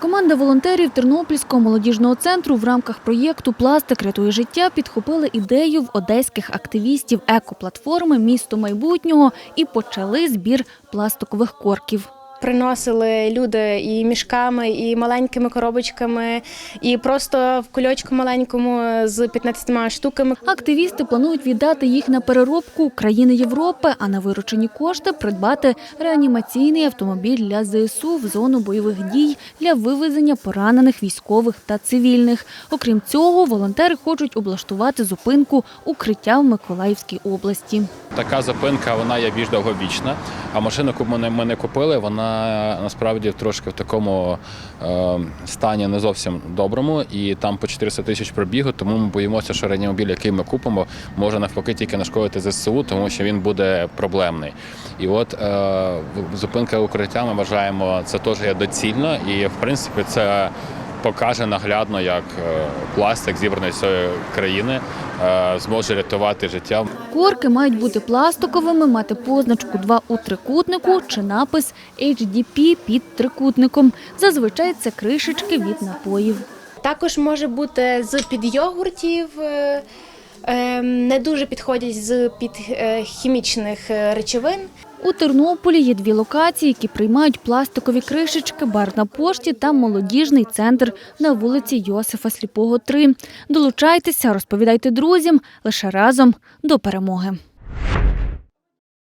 Команда волонтерів Тернопільського молодіжного центру в рамках проєкту Пластик рятує життя підхопили ідею в одеських активістів екоплатформи Місто майбутнього і почали збір пластикових корків. Приносили люди і мішками, і маленькими коробочками, і просто в кульочку маленькому з 15 штуками. Активісти планують віддати їх на переробку країни Європи, а на виручені кошти придбати реанімаційний автомобіль для ЗСУ в зону бойових дій для вивезення поранених військових та цивільних. Окрім цього, волонтери хочуть облаштувати зупинку укриття в Миколаївській області. Така зупинка вона є більш довговічна. А машину, яку ми не- ми не купили, вона насправді трошки в такому е, стані не зовсім доброму. І там по 400 тисяч пробігу, тому ми боїмося, що реанімобіль, який ми купимо, може навпаки тільки нашкодити ЗСУ, тому що він буде проблемний. І от е, зупинка укриття ми вважаємо, це теж є доцільно, і в принципі це. Покаже наглядно, як е, пластик зібраний з цієї країни е, зможе рятувати життя Корки мають бути пластиковими, мати позначку 2 у трикутнику чи напис HDP під трикутником. Зазвичай це кришечки від напоїв. Також може бути з під йогуртів. е, е, Не дуже підходять з під хімічних речовин. У Тернополі є дві локації, які приймають пластикові кришечки, бар на пошті та молодіжний центр на вулиці Йосифа Сліпого, 3. Долучайтеся, розповідайте друзям лише разом до перемоги.